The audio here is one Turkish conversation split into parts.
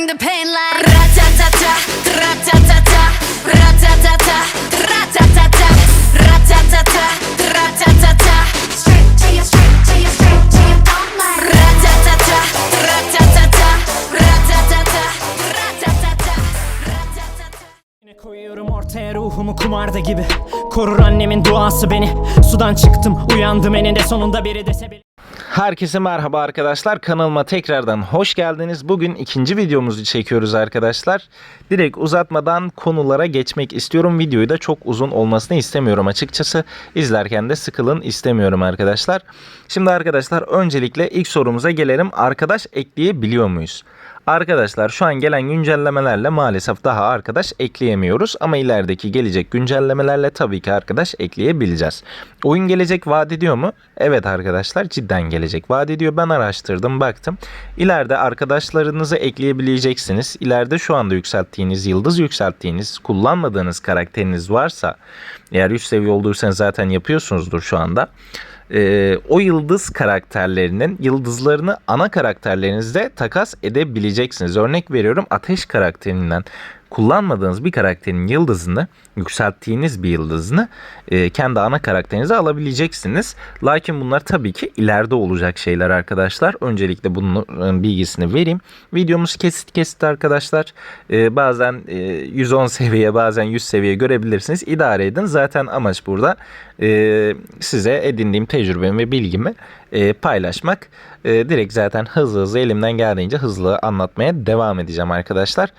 bring the pain like Ratatata, ratatata, ratatata, ratatata, ratatata, ratatata. Straight to your straight to your straight to your bone like Ratatata, ratatata, ratatata, ratatata, ratatata. Yine koyuyorum ortaya ruhumu kumarda gibi Korur annemin duası beni Sudan çıktım uyandım eninde sonunda biri dese bile Herkese merhaba arkadaşlar. Kanalıma tekrardan hoş geldiniz. Bugün ikinci videomuzu çekiyoruz arkadaşlar. Direkt uzatmadan konulara geçmek istiyorum. Videoyu da çok uzun olmasını istemiyorum açıkçası. İzlerken de sıkılın istemiyorum arkadaşlar. Şimdi arkadaşlar öncelikle ilk sorumuza gelelim. Arkadaş ekleyebiliyor muyuz? Arkadaşlar şu an gelen güncellemelerle maalesef daha arkadaş ekleyemiyoruz ama ilerideki gelecek güncellemelerle tabii ki arkadaş ekleyebileceğiz. Oyun gelecek vaat ediyor mu? Evet arkadaşlar cidden gelecek vaat ediyor. Ben araştırdım baktım. İleride arkadaşlarınızı ekleyebileceksiniz. İleride şu anda yükselttiğiniz, yıldız yükselttiğiniz, kullanmadığınız karakteriniz varsa eğer 100 seviye olduysanız zaten yapıyorsunuzdur şu anda e, o yıldız karakterlerinin yıldızlarını ana karakterlerinizde takas edebileceksiniz. Örnek veriyorum ateş karakterinden kullanmadığınız bir karakterin yıldızını yükselttiğiniz bir yıldızını e, kendi ana karakterinize alabileceksiniz. Lakin bunlar tabii ki ileride olacak şeyler arkadaşlar. Öncelikle bunun e, bilgisini vereyim. Videomuz kesit kesit arkadaşlar. E, bazen e, 110 seviye bazen 100 seviye görebilirsiniz. İdare edin. Zaten amaç burada e, size edindiğim tecrübemi ve bilgimi e, paylaşmak. E, direkt zaten hızlı hızlı elimden geldiğince hızlı anlatmaya devam edeceğim arkadaşlar.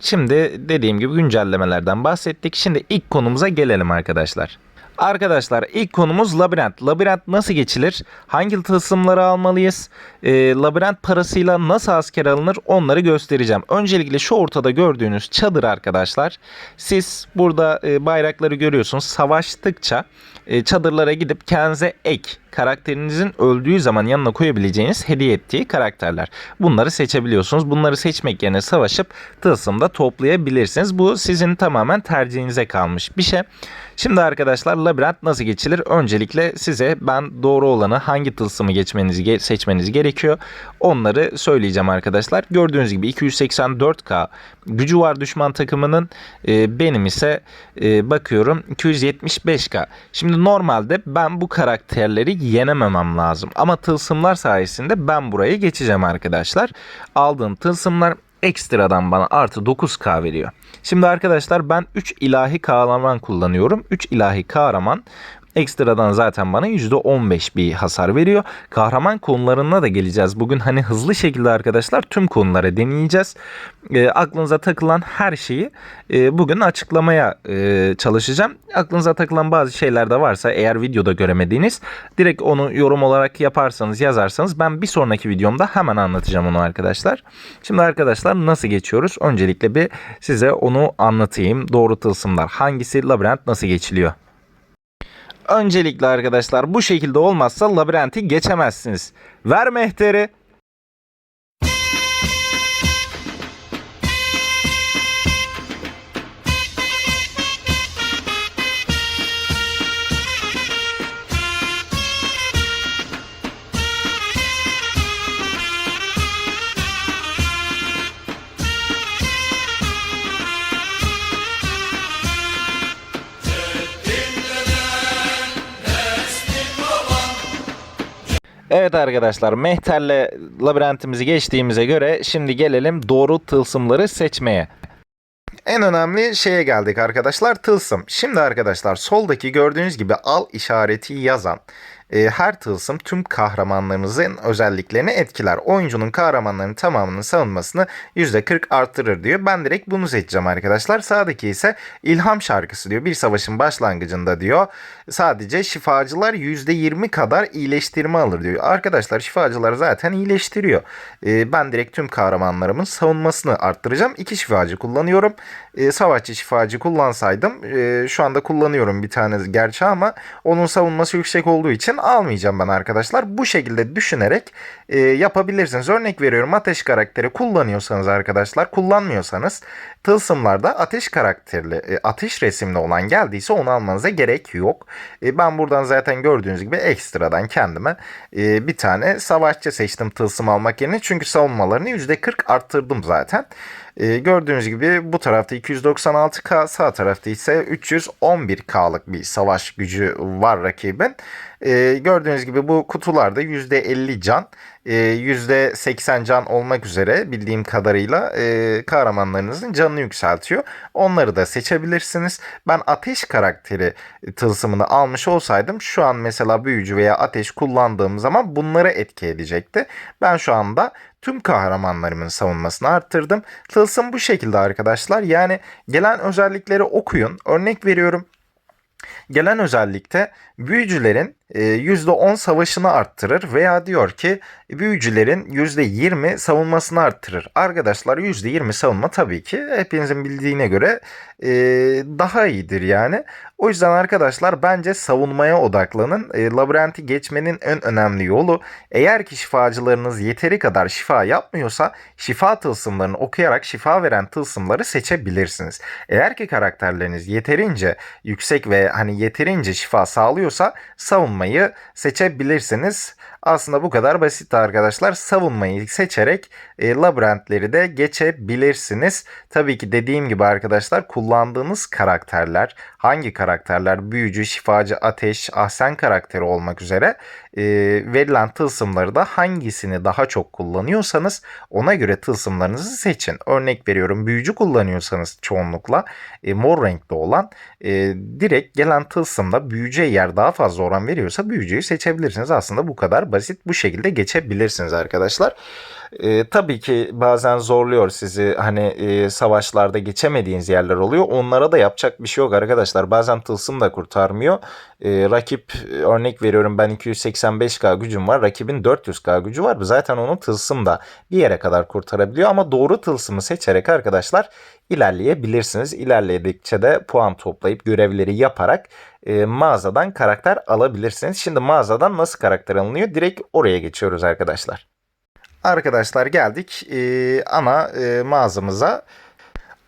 Şimdi dediğim gibi güncellemelerden bahsettik. Şimdi ilk konumuza gelelim arkadaşlar. Arkadaşlar ilk konumuz labirent. Labirent nasıl geçilir? Hangi tılsımları almalıyız? E, labirent parasıyla nasıl asker alınır? Onları göstereceğim. Öncelikle şu ortada gördüğünüz çadır arkadaşlar. Siz burada e, bayrakları görüyorsunuz. Savaştıkça e, çadırlara gidip kendinize ek karakterinizin öldüğü zaman yanına koyabileceğiniz hediye ettiği karakterler. Bunları seçebiliyorsunuz. Bunları seçmek yerine savaşıp tılsımda toplayabilirsiniz. Bu sizin tamamen tercihinize kalmış bir şey. Şimdi arkadaşlar labirent nasıl geçilir? Öncelikle size ben doğru olanı hangi tılsımı geçmenizi ge- seçmeniz gerekiyor. Onları söyleyeceğim arkadaşlar. Gördüğünüz gibi 284k gücü var düşman takımının. Ee, benim ise e, bakıyorum 275k. Şimdi normalde ben bu karakterleri yenememem lazım. Ama tılsımlar sayesinde ben buraya geçeceğim arkadaşlar. Aldığım tılsımlar ekstradan bana artı 9k veriyor. Şimdi arkadaşlar ben 3 ilahi kahraman kullanıyorum. 3 ilahi kahraman ekstradan zaten bana %15 bir hasar veriyor. Kahraman konularına da geleceğiz. Bugün hani hızlı şekilde arkadaşlar tüm konulara deneyeceğiz. E, aklınıza takılan her şeyi e, bugün açıklamaya e, çalışacağım. Aklınıza takılan bazı şeyler de varsa eğer videoda göremediğiniz direkt onu yorum olarak yaparsanız yazarsanız ben bir sonraki videomda hemen anlatacağım onu arkadaşlar. Şimdi arkadaşlar nasıl geçiyoruz? Öncelikle bir size onu anlatayım. Doğru tılsımlar hangisi labirent nasıl geçiliyor? Öncelikle arkadaşlar bu şekilde olmazsa labirenti geçemezsiniz. Ver mehteri. Evet arkadaşlar mehterle labirentimizi geçtiğimize göre şimdi gelelim doğru tılsımları seçmeye. En önemli şeye geldik arkadaşlar tılsım. Şimdi arkadaşlar soldaki gördüğünüz gibi al işareti yazan e, her tılsım tüm kahramanlarınızın özelliklerini etkiler. Oyuncunun kahramanlarının tamamının savunmasını %40 arttırır diyor. Ben direkt bunu seçeceğim arkadaşlar. Sağdaki ise ilham şarkısı diyor. Bir savaşın başlangıcında diyor. Sadece şifacılar %20 kadar iyileştirme alır diyor. Arkadaşlar şifacılar zaten iyileştiriyor. E, ben direkt tüm kahramanlarımın savunmasını arttıracağım. İki şifacı kullanıyorum. E, savaşçı şifacı kullansaydım e, şu anda kullanıyorum bir tane gerçi ama onun savunması yüksek olduğu için almayacağım ben arkadaşlar. Bu şekilde düşünerek e, yapabilirsiniz. Örnek veriyorum ateş karakteri kullanıyorsanız arkadaşlar kullanmıyorsanız tılsımlarda ateş karakterli e, ateş resimli olan geldiyse onu almanıza gerek yok. E, ben buradan zaten gördüğünüz gibi ekstradan kendime e, bir tane savaşçı seçtim tılsım almak yerine. Çünkü savunmalarını %40 arttırdım zaten. Gördüğünüz gibi bu tarafta 296k sağ tarafta ise 311k'lık bir savaş gücü var rakibin. Gördüğünüz gibi bu kutularda %50 can, %80 can olmak üzere bildiğim kadarıyla e, kahramanlarınızın canını yükseltiyor. Onları da seçebilirsiniz. Ben ateş karakteri tılsımını almış olsaydım şu an mesela büyücü veya ateş kullandığım zaman bunları etki edecekti. Ben şu anda tüm kahramanlarımın savunmasını arttırdım. Tılsım bu şekilde arkadaşlar. Yani gelen özellikleri okuyun. Örnek veriyorum. Gelen özellikte büyücülerin %10 savaşını arttırır veya diyor ki büyücülerin %20 savunmasını arttırır. Arkadaşlar %20 savunma tabii ki hepinizin bildiğine göre e, daha iyidir yani. O yüzden arkadaşlar bence savunmaya odaklanın. E, labirenti geçmenin en önemli yolu eğer ki şifacılarınız yeteri kadar şifa yapmıyorsa şifa tılsımlarını okuyarak şifa veren tılsımları seçebilirsiniz. Eğer ki karakterleriniz yeterince yüksek ve hani yeterince şifa sağlıyorsa savunmayı seçebilirsiniz. Aslında bu kadar basit arkadaşlar. Savunmayı seçerek e, labirentleri de geçebilirsiniz. Tabii ki dediğim gibi arkadaşlar kullandığınız karakterler hangi karakterler büyücü, şifacı, ateş, ahsen karakteri olmak üzere e, verilen tılsımları da hangisini daha çok kullanıyorsanız ona göre tılsımlarınızı seçin. Örnek veriyorum büyücü kullanıyorsanız çoğunlukla e, mor renkli olan e, direkt gelen tılsımda büyücüye yer daha fazla oran veriyorsa büyücüyü seçebilirsiniz. Aslında bu kadar basit bu şekilde geçebilirsiniz arkadaşlar. E, tabii ki bazen zorluyor sizi hani e, savaşlarda geçemediğiniz yerler oluyor. Onlara da yapacak bir şey yok arkadaşlar. Bazen tılsım da kurtarmıyor. E, rakip e, örnek veriyorum ben 285k gücüm var. Rakibin 400k gücü var. Zaten onun tılsım da bir yere kadar kurtarabiliyor. Ama doğru tılsımı seçerek arkadaşlar ilerleyebilirsiniz. İlerledikçe de puan toplayıp görevleri yaparak e, mağazadan karakter alabilirsiniz. Şimdi mağazadan nasıl karakter alınıyor? Direkt oraya geçiyoruz arkadaşlar. Arkadaşlar geldik e, ana e, mağazamıza.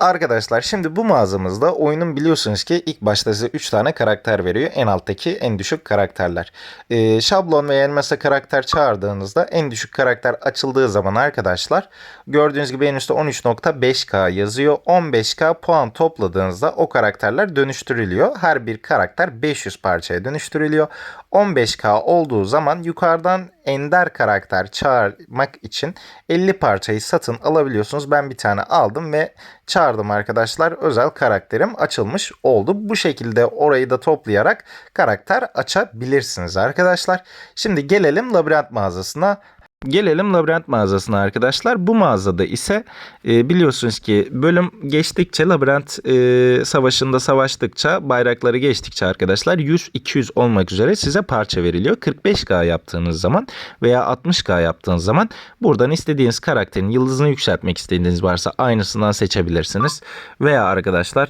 Arkadaşlar şimdi bu mağazamızda oyunun biliyorsunuz ki ilk başta size 3 tane karakter veriyor. En alttaki en düşük karakterler. E, şablon ve elmasa karakter çağırdığınızda en düşük karakter açıldığı zaman arkadaşlar gördüğünüz gibi en üstte 13.5K yazıyor. 15K puan topladığınızda o karakterler dönüştürülüyor. Her bir karakter 500 parçaya dönüştürülüyor. 15K olduğu zaman yukarıdan ender karakter çağırmak için 50 parçayı satın alabiliyorsunuz. Ben bir tane aldım ve çağırdım arkadaşlar. Özel karakterim açılmış oldu. Bu şekilde orayı da toplayarak karakter açabilirsiniz arkadaşlar. Şimdi gelelim labirent mağazasına. Gelelim labirent mağazasına arkadaşlar. Bu mağazada ise e, biliyorsunuz ki bölüm geçtikçe labirent e, savaşında savaştıkça bayrakları geçtikçe arkadaşlar 100-200 olmak üzere size parça veriliyor. 45K yaptığınız zaman veya 60K yaptığınız zaman buradan istediğiniz karakterin yıldızını yükseltmek istediğiniz varsa aynısından seçebilirsiniz. Veya arkadaşlar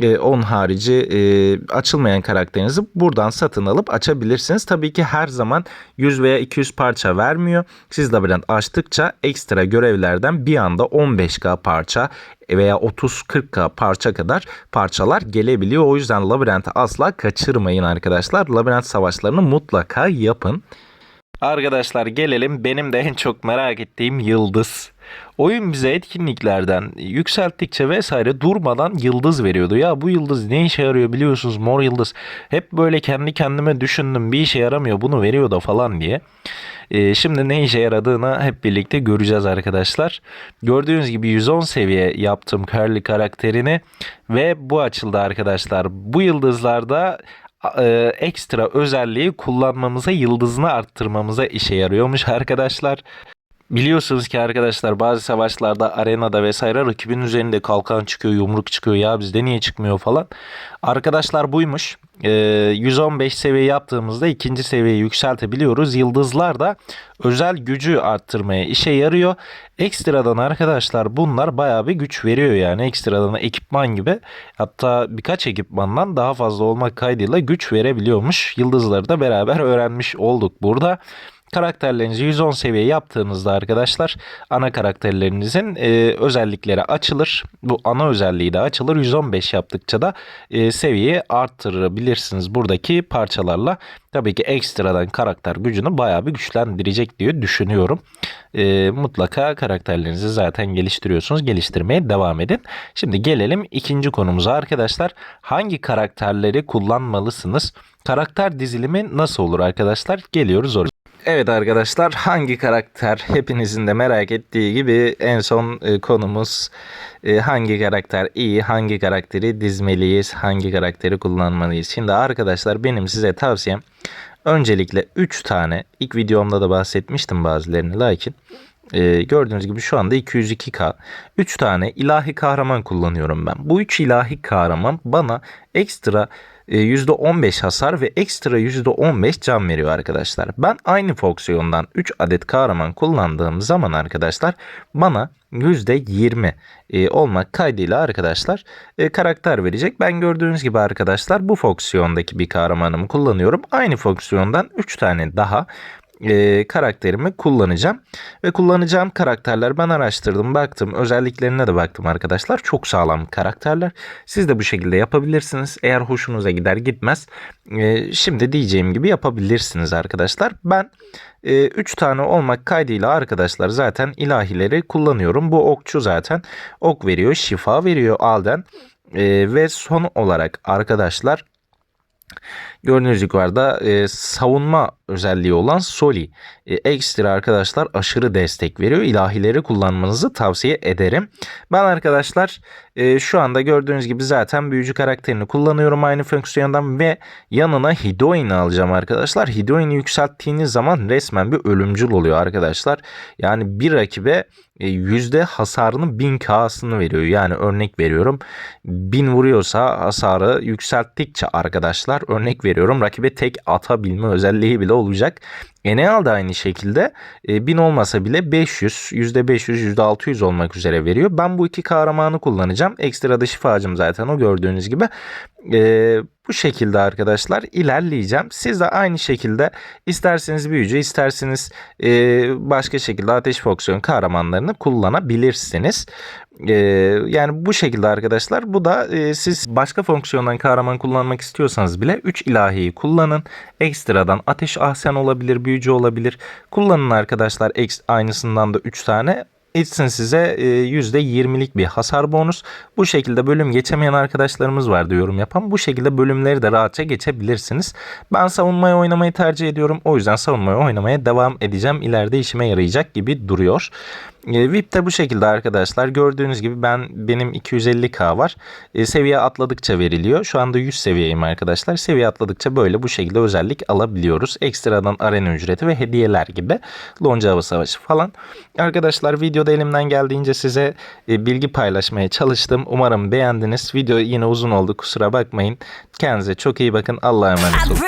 e, onun harici e, açılmayan karakterinizi buradan satın alıp açabilirsiniz. Tabii ki her zaman 100 veya 200 parça vermiyor. Siz labirent açtıkça ekstra görevlerden bir anda 15k parça veya 30-40k parça kadar parçalar gelebiliyor. O yüzden labirenti asla kaçırmayın arkadaşlar. Labirent savaşlarını mutlaka yapın. Arkadaşlar gelelim benim de en çok merak ettiğim yıldız. Oyun bize etkinliklerden yükselttikçe vesaire durmadan yıldız veriyordu. Ya bu yıldız ne işe yarıyor biliyorsunuz mor yıldız. Hep böyle kendi kendime düşündüm bir işe yaramıyor bunu veriyor da falan diye. Ee, şimdi ne işe yaradığını hep birlikte göreceğiz arkadaşlar. Gördüğünüz gibi 110 seviye yaptım Carly karakterini ve bu açıldı arkadaşlar. Bu yıldızlarda e, ekstra özelliği kullanmamıza, yıldızını arttırmamıza işe yarıyormuş arkadaşlar. Biliyorsunuz ki arkadaşlar bazı savaşlarda arenada vesaire rakibin üzerinde kalkan çıkıyor, yumruk çıkıyor ya bizde niye çıkmıyor falan. Arkadaşlar buymuş. Ee, 115 seviye yaptığımızda ikinci seviyeyi yükseltebiliyoruz. Yıldızlar da özel gücü arttırmaya işe yarıyor. Ekstradan arkadaşlar bunlar bayağı bir güç veriyor yani. Ekstradan ekipman gibi hatta birkaç ekipmandan daha fazla olmak kaydıyla güç verebiliyormuş. Yıldızları da beraber öğrenmiş olduk burada. Karakterlerinizi 110 seviye yaptığınızda arkadaşlar ana karakterlerinizin e, özellikleri açılır. Bu ana özelliği de açılır. 115 yaptıkça da e, seviyeyi arttırabilirsiniz buradaki parçalarla. Tabii ki ekstradan karakter gücünü bayağı bir güçlendirecek diye düşünüyorum. E, mutlaka karakterlerinizi zaten geliştiriyorsunuz. Geliştirmeye devam edin. Şimdi gelelim ikinci konumuza arkadaşlar. Hangi karakterleri kullanmalısınız? Karakter dizilimi nasıl olur arkadaşlar? Geliyoruz oraya. Evet arkadaşlar hangi karakter hepinizin de merak ettiği gibi en son e, konumuz e, hangi karakter iyi hangi karakteri dizmeliyiz hangi karakteri kullanmalıyız. Şimdi arkadaşlar benim size tavsiyem öncelikle 3 tane ilk videomda da bahsetmiştim bazılarını lakin e, gördüğünüz gibi şu anda 202k 3 tane ilahi kahraman kullanıyorum ben. Bu 3 ilahi kahraman bana ekstra %15 hasar ve ekstra %15 can veriyor arkadaşlar. Ben aynı fonksiyondan 3 adet kahraman kullandığım zaman arkadaşlar bana %20 e, olmak kaydıyla arkadaşlar e, karakter verecek. Ben gördüğünüz gibi arkadaşlar bu fonksiyondaki bir kahramanımı kullanıyorum. Aynı fonksiyondan 3 tane daha e, karakterimi kullanacağım. Ve kullanacağım karakterler ben araştırdım baktım özelliklerine de baktım arkadaşlar. Çok sağlam karakterler. Siz de bu şekilde yapabilirsiniz. Eğer hoşunuza gider gitmez. e, şimdi diyeceğim gibi yapabilirsiniz arkadaşlar. Ben 3 tane olmak kaydıyla arkadaşlar zaten ilahileri kullanıyorum. Bu okçu zaten ok veriyor, şifa veriyor Alden. E, ve son olarak arkadaşlar Gördüğünüz yukarıda e, savunma özelliği olan Soli. E, ekstra arkadaşlar aşırı destek veriyor. İlahileri kullanmanızı tavsiye ederim. Ben arkadaşlar e, şu anda gördüğünüz gibi zaten büyücü karakterini kullanıyorum aynı fonksiyondan ve yanına Hidoin'i alacağım arkadaşlar. Hidoin'i yükselttiğiniz zaman resmen bir ölümcül oluyor arkadaşlar. Yani bir rakibe e, yüzde hasarının 1000k'sını veriyor. Yani örnek veriyorum 1000 vuruyorsa hasarı yükselttikçe arkadaşlar örnek veriyorum rakibe tek atabilme özelliği bile olacak. Enel de aynı şekilde e, 1000 olmasa bile 500, %500, %600 olmak üzere veriyor. Ben bu iki kahramanı kullanacağım. Ekstra da şifacım zaten o gördüğünüz gibi. E, bu şekilde arkadaşlar ilerleyeceğim. Siz de aynı şekilde isterseniz büyücü isterseniz e, başka şekilde ateş fonksiyon kahramanlarını kullanabilirsiniz. E, yani bu şekilde arkadaşlar bu da e, siz başka fonksiyondan kahraman kullanmak istiyorsanız bile 3 ilahiyi kullanın. Ekstradan ateş ahsen olabilir, büyücü olabilir. Kullanın arkadaşlar aynısından da 3 tane etsin size e, %20'lik bir hasar bonus. Bu şekilde bölüm geçemeyen arkadaşlarımız var diyorum yapan. Bu şekilde bölümleri de rahatça geçebilirsiniz. Ben savunmayı oynamayı tercih ediyorum. O yüzden savunmayı oynamaya devam edeceğim. İleride işime yarayacak gibi duruyor. E, VIP de bu şekilde arkadaşlar. Gördüğünüz gibi ben benim 250k var. E, seviye atladıkça veriliyor. Şu anda 100 seviyeyim arkadaşlar. Seviye atladıkça böyle bu şekilde özellik alabiliyoruz. Ekstradan arena ücreti ve hediyeler gibi. Lonca hava savaşı falan. Arkadaşlar videoda elimden geldiğince size e, bilgi paylaşmaya çalıştım. Umarım beğendiniz. Video yine uzun oldu kusura bakmayın. Kendinize çok iyi bakın. Allah'a emanet olun.